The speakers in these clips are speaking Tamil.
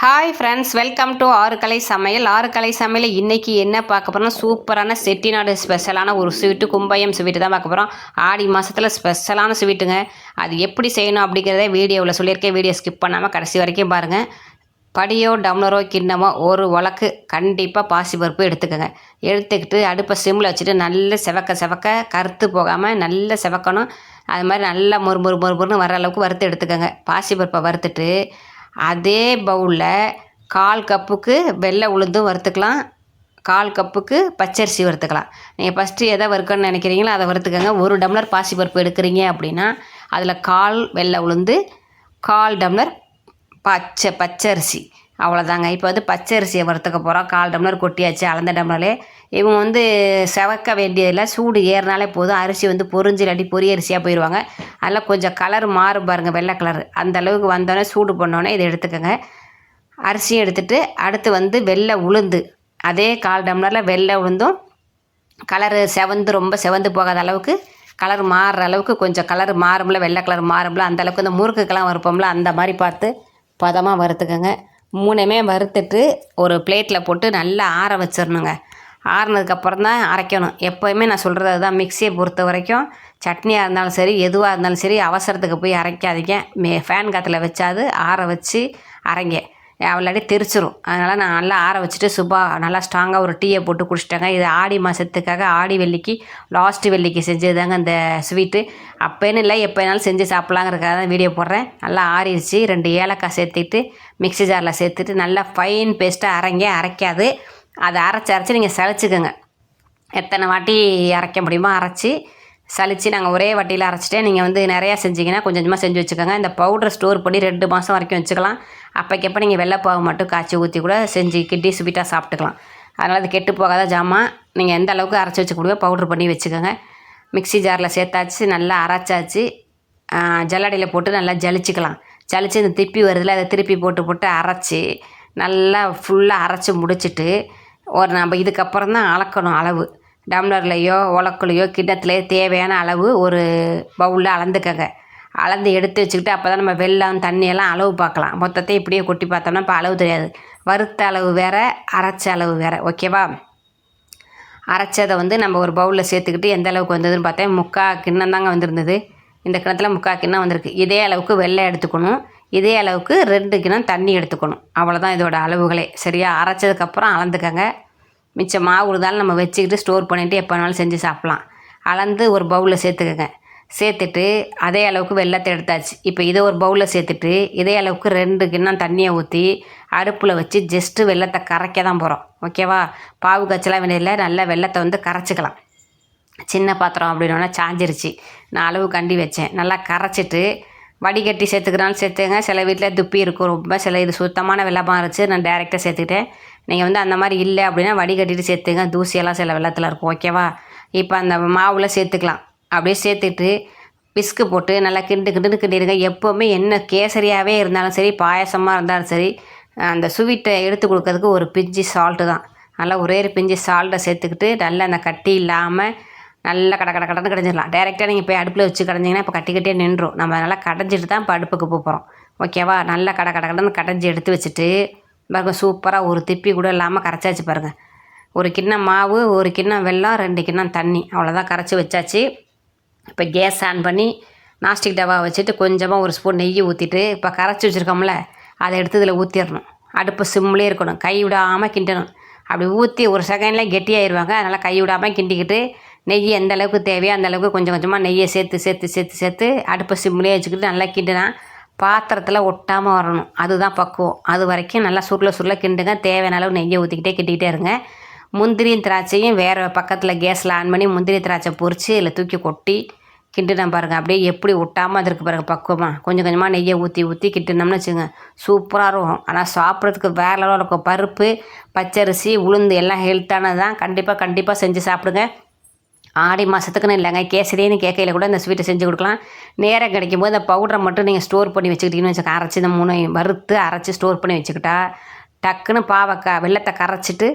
ஹாய் ஃப்ரெண்ட்ஸ் வெல்கம் டு ஆறு கலை சமையல். ஆறு கலை சமையல் இன்றைக்கி என்ன பார்க்க போகிறோம்னா சூப்பரான செட்டிநாடு ஸ்பெஷலான ஒரு ஸ்வீட்டு கும்பயம் ஸ்வீட்டு தான் பார்க்க போகிறோம் ஆடி மாதத்தில் ஸ்பெஷலான ஸ்வீட்டுங்க. அது எப்படி செய்யணும் அப்படிங்கிறத வீடியோவில் சொல்லியிருக்கேன். வீடியோ ஸ்கிப் பண்ணாமல் கடைசி வரைக்கும் பாருங்கள் படியோ டம்ளரோ கிண்ணமோ ஒரு உலக்கு கண்டிப்பாக பாசிப்பருப்பு எடுத்துக்கோங்க. எடுத்துக்கிட்டு அடுப்பை சிம்மில் வச்சுட்டு நல்ல செவக்க செவக்க கருத்து போகாமல் நல்ல செவக்கணும். அது மாதிரி நல்லா மொறு மொறு மொறு மொறுன்னு வர அளவுக்கு வறுத்து எடுத்துக்கோங்க. பாசிப்பருப்பை வறுத்துட்டு அதே பவுலில் கால் கப்புக்கு வெள்ளை உளுந்தும் வறுத்துக்கலாம். கால் கப்புக்கு பச்சரிசி வறுத்துக்கலாம். நீங்கள் ஃபஸ்ட்டு எதை வறுக்கணும்னு நினைக்கிறீங்களோ அதை வறுத்துக்கோங்க. ஒரு டம்ளர் பாசிப்பருப்பு எடுக்கிறீங்க அப்படின்னா அதில் கால் வெள்ளை உளுந்து கால் டம்ளர் பச்சை பச்சரிசி. அவ்வளோதாங்க இப்போ வந்து பச்சை அரிசியை வறுத்துக்க போகிறோம் கால் டம்ளர் கொட்டியாச்சு. அளந்த டம்ளர்லே இவங்க வந்து செவக்க வேண்டியதில்லை. சூடு ஏறினாலே போதும். அரிசி வந்து பொரிஞ்சு இல்லாட்டி பொரிய அரிசியாக போயிடுவாங்க அதில் கொஞ்சம் கலர் மாறும் பாருங்கள் வெள்ளை கலர் அந்த அளவுக்கு வந்தோடனே சூடு பண்ணோடனே இதை எடுத்துக்கோங்க. அரிசியும் எடுத்துகிட்டு அடுத்து வந்து வெள்ளை உளுந்து. அதே கால் டம்ளரில் வெள்ளை உளுந்தும் கலரு செவந்து ரொம்ப செவந்து போகாத அளவுக்கு கலர் மாறுற அளவுக்கு கொஞ்சம் கலர் மாறும்ல வெள்ளை கலர் மாறும்ல அந்த அளவுக்கு இந்த முறுக்குக்கெல்லாம் வறுப்போம்ல அந்த மாதிரி பார்த்து பதமாக வறுத்துக்கோங்க. மூணுமே வறுத்துட்டு ஒரு பிளேட்டில் போட்டு நல்லா ஆற வச்சிடணுங்க ஆறுனதுக்கப்புறம் தான் அரைக்கணும். எப்போயுமே நான் சொல்கிறது அதுதான். மிக்சியை பொறுத்த வரைக்கும் சட்னியாக இருந்தாலும் சரி எதுவாக இருந்தாலும் சரி அவசரத்துக்கு போய் அரைக்காதீங்க. மே ஃபேன் காற்றுல வச்சாது ஆற வச்சு அரைங்க. அவளாடி தெரிச்சிரும். அதனால் நான் நல்லா ஆற வச்சுட்டு சுபா நல்லா ஸ்ட்ராங்காக ஒரு டீயை போட்டு குடிச்சிட்டாங்க. இது ஆடி மாதத்துக்காக ஆடி வெள்ளிக்கு லாஸ்ட்டு வெள்ளிக்கு செஞ்சது தாங்க இந்த ஸ்வீட்டு அப்போன்னு இல்லை எப்போ வேணாலும் செஞ்சு சாப்பிட்லாங்கிறதுக்காக தான் வீடியோ போடுறேன். நல்லா ஆறிடுச்சு. ரெண்டு ஏலக்காய் சேர்த்துட்டு மிக்ஸி ஜாரில் சேர்த்துட்டு நல்லா ஃபைன் பேஸ்ட்டாக அரைங்க. அரைக்காது. அதை அரைச்சி அரைச்சி நீங்கள் சளிச்சுக்கோங்க. எத்தனை வாட்டி அரைக்க முடியுமோ அரைச்சி சளிச்சு நாங்கள் ஒரே வட்டியில் அரைச்சிட்டே நீங்கள் வந்து நிறையா செஞ்சிங்கன்னா கொஞ்சம் கொஞ்சமாக செஞ்சு வச்சுக்கோங்க. இந்த பவுடரை ஸ்டோர் பண்ணி ரெண்டு மாதம் வரைக்கும் வச்சுக்கலாம். அப்போக்கப்போ நீங்கள் வெள்ளைப்பாவை மட்டும் காய்ச்சி ஊற்றி கூட செஞ்சு கிட்டி ஸ்வீட்டாக சாப்பிட்டுக்கலாம். அதனால் அது கெட்டு போகாத ஜாமான் நீங்கள் எந்த அளவுக்கு அரைச்சி வச்சு கொடுங்க பவுட்ரு பண்ணி வச்சுக்கோங்க. மிக்ஸி ஜாரில் சேர்த்தாச்சு நல்லா அரைச்சாச்சு. ஜல்லடையில் போட்டு நல்லா ஜலிச்சுக்கலாம். ஜலிச்சு இந்த திப்பி வருதுல அதை திருப்பி போட்டு போட்டு அரைச்சி நல்லா ஃபுல்லாக அரைச்சி முடிச்சுட்டு ஒரு நம்ம இதுக்கப்புறம் தான் அளக்கணும் அளவு. டம்ளர்லையோ உலக்குலையோ கிண்ணத்துலையோ தேவையான அளவு ஒரு பவுலில் அளந்துக்கங்க. அளந்து எடுத்து வச்சுக்கிட்டு அப்போ தான் நம்ம வெள்ளம் தண்ணியெல்லாம் அளவு பார்க்கலாம். மொத்தத்தை இப்படியே கொட்டி பார்த்தோம்னா இப்போ அளவு தெரியாது. வறுத்த அளவு வேறு அரைச்ச அளவு வேறு. ஓகேவா அரைச்சதை வந்து நம்ம ஒரு பவுலில் சேர்த்துக்கிட்டு எந்த அளவுக்கு வந்ததுன்னு பார்த்தேன். முக்கால் கிண்ணம் தாங்க வந்திருந்தது. இந்த கிணத்துல முக்கால் கிண்ணம் வந்திருக்கு. இதே அளவுக்கு வெள்ளை எடுத்துக்கணும். இதே அளவுக்கு ரெண்டு கிணம் தண்ணி எடுத்துக்கணும். அவ்வளோதான் இதோட அளவுகளே. சரியா? அரைச்சதுக்கப்புறம் அளந்துக்கங்க. மிச்சம் மாவு இருந்தாலும் நம்ம வச்சுக்கிட்டு ஸ்டோர் பண்ணிவிட்டு எப்போ வேணாலும் செஞ்சு சாப்பிட்லாம். அளந்து ஒரு பவுலில் சேர்த்துக்கங்க. சேர்த்துட்டு அதே அளவுக்கு வெள்ளத்தை எடுத்தாச்சு. இப்போ இதை ஒரு பவுலில் சேர்த்துட்டு இதே அளவுக்கு ரெண்டு கிண்ணம் தண்ணியை ஊற்றி அடுப்பில் வச்சு ஜஸ்ட்டு வெள்ளத்தை கரைக்க தான் போகிறோம் ஓகேவா பாவு கச்சலாம் வேண்டியதில்லை. நல்லா வெள்ளத்தை வந்து கரைச்சிக்கலாம். சின்ன பாத்திரம் அப்படின்னா சாஞ்சிருச்சு. நான் அளவு கண்டி வச்சேன். நல்லா கரைச்சிட்டு வடிகட்டி சேர்த்துக்கிறாலும் சேர்த்துங்க. சில வீட்டில் துப்பி இருக்கும் ரொம்ப. சில இது சுத்தமான வெள்ளமாக இருந்துச்சு. நான் டேரெக்டாக சேர்த்துக்கிட்டேன். நீங்கள் வந்து அந்த மாதிரி இல்லை அப்படின்னா வடிகட்டிட்டு சேர்த்துங்க. தூசியெல்லாம் சில வெள்ளத்தில் இருக்கும். ஓகேவா இப்போ அந்த மாவில் சேர்த்துக்கலாம். அப்படியே சேர்த்துட்டு பிஸ்கு போட்டு நல்லா கிண்டு கிண்டுன்னு கிண்டிடுங்க. எப்போவுமே என்ன கேசரியாகவே இருந்தாலும் சரி பாயசமாக இருந்தாலும் சரி அந்த ஸ்வீட்டை எடுத்து கொடுக்கறதுக்கு ஒரு பிஞ்சு சால்ட்டு தான். நல்லா ஒரே ஒரு பிஞ்சு சால்ட்டை சேர்த்துக்கிட்டு நல்லா அந்த கட்டி இல்லாமல் நல்லா கட கட கடன்னு கடைஞ்சிடலாம். டேரெக்டாக நீங்கள் போய் அடுப்பில் வச்சு கடைஞ்சிங்கன்னா இப்போ கட்டி கட்டியே நின்றும் நம்ம நல்லா கடைஞ்சிட்டு தான் இப்போ அடுப்புக்கு போகிறோம் ஓகேவா நல்லா கட கட கடன்னு கடைஞ்சி எடுத்து வச்சுட்டு பாருங்க சூப்பராக ஒரு திப்பி கூட இல்லாமல் கரைச்சாச்சு பாருங்கள் ஒரு கிண்ணம் மாவு ஒரு கிண்ணம் வெல்லம் ரெண்டு கிண்ணம் தண்ணி. அவ்வளோதான் கரைச்சி வச்சாச்சு. இப்போ கேஸ் ஆன் பண்ணி நாஸ்டிக் டவா வச்சுட்டு கொஞ்சமாக ஒரு ஸ்பூன் நெய் ஊற்றிட்டு இப்போ கரைச்சி வச்சுருக்கோம்ல அதை எடுத்து இதில் ஊற்றிடணும் அடுப்பு சிம்லேயே இருக்கணும். கை விடாமல் கிண்டணும். அப்படி ஊற்றி ஒரு செகண்டில் கெட்டியாயிருவாங்க அதனால் கை விடாமல் கிண்டிக்கிட்டு நெய் எந்த அளவுக்கு தேவையோ அந்த அளவுக்கு கொஞ்சம் கொஞ்சமாக நெய்யை சேர்த்து சேர்த்து சேர்த்து சேர்த்து அடுப்பு சிம்லேயே வச்சுக்கிட்டு நல்லா கிண்டினா பாத்திரத்தில் ஒட்டாமல் வரணும். அதுதான் பக்குவம். அது வரைக்கும் நல்லா சுருள சுருள கிண்டுங்க. தேவையான அளவு நெய்யை ஊற்றிக்கிட்டே கிண்டிக்கிட்டே இருங்க. முந்திரியும் திராட்சையும் வேறு பக்கத்தில் கேஸில் ஆன் பண்ணி முந்திரி திராட்சை பொறிச்சு இல்லை தூக்கி கொட்டி கிண்டினோம் பாருங்கள் அப்படியே எப்படி ஒட்டாமல் அதற்கு பிறகு பாருங்கள் பக்குவமாக கொஞ்சம் கொஞ்சமாக நெய்யை ஊற்றி ஊற்றி கிட்டுனோம்னு வச்சுங்க சூப்பராக இருக்கும். ஆனால் சாப்பிட்றதுக்கு வேற லெவலில் இருக்கும். பருப்பு பச்சரிசி உளுந்து எல்லாம் ஹெல்த்தானது தான். கண்டிப்பாக கண்டிப்பாக செஞ்சு சாப்பிடுங்க. ஆடி மாதத்துக்குன்னு இல்லைங்க. கேசரின்னு கேட்கையில் கூட இந்த ஸ்வீட்டை செஞ்சு கொடுக்கலாம். நேரம் கிடைக்கும் போது அந்த பவுடரை மட்டும் நீங்கள் ஸ்டோர் பண்ணி வச்சுக்கிட்டீங்கன்னு வச்சுக்க அரைச்சி இந்த மூணையும் வறுத்து அரைச்சி ஸ்டோர் பண்ணி வச்சுக்கிட்டா டக்குன்னு பாவக்காய் வெள்ளத்தை கரைச்சிட்டு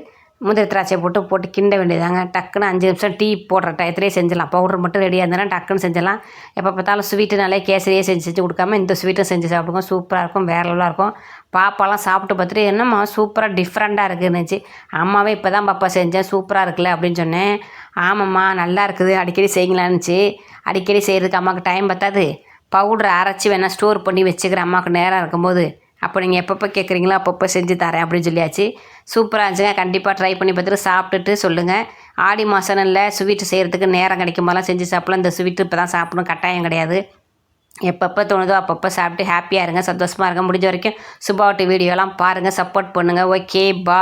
முந்திரி திராட்சை போட்டு போட்டு கிண்ட வேண்டியதாங்க டக்குன்னு அஞ்சு நிமிஷம் டீ போடுற டயத்துலேயே செஞ்சிடலாம். பவுடர் மட்டும் ரெடியாக இருந்ததுன்னா டக்குன்னு செஞ்சிடலாம். எப்போ பார்த்தாலும் ஸ்வீட்டுனாலே கேசரியே செஞ்சு செஞ்சு கொடுக்காம இந்த ஸ்வீட்டும் செஞ்சு சாப்பிடுவோம் சூப்பராக இருக்கும் வேற லெவலாக இருக்கும். பாப்பாலாம் சாப்பிட்டு பார்த்துட்டு என்னம்மா சூப்பராக டிஃப்ரெண்ட்டாக இருக்குன்னுச்சு. அம்மாவே இப்போ தான் பாப்பா செஞ்சேன் சூப்பராக இருக்குல்ல அப்படின்னு சொன்னேன். ஆமாம்மா நல்லா இருக்குது அடிக்கடி செய்யலான்னுச்சு அடிக்கடி செய்கிறதுக்கு அம்மாவுக்கு டைம் பத்தாது. பவுடரை அரைச்சி வேணால் ஸ்டோர் பண்ணி வச்சுக்கிறேன் அம்மாவுக்கு நேரம் இருக்கும்போது அப்போ நீங்கள் எப்பப்போ கேட்குறீங்களோ அப்பப்போ செஞ்சு தரேன் அப்படின்னு சொல்லியாச்சு. சூப்பராக இருந்துச்சுங்க. கண்டிப்பாக ட்ரை பண்ணி பார்த்துட்டு சாப்பிட்டுட்டு சொல்லுங்கள் ஆடி மாதம் இல்லை ஸ்வீட்டு செய்கிறதுக்கு நேரம் கிடைக்கும் போதெல்லாம் செஞ்சு சாப்பிடலாம். இந்த ஸ்வீட்டு இப்போ தான் சாப்பிடணும். கட்டாயம் கிடையாது. எப்பப்போ தோணுதோ அப்பப்போ சாப்பிட்டு ஹாப்பியாக இருங்க. சந்தோஷமாக இருங்க. முடிஞ்ச வரைக்கும் சுபாவட்டி வீடியோலாம் பாருங்கள் சப்போர்ட் பண்ணுங்கள் ஓகே பா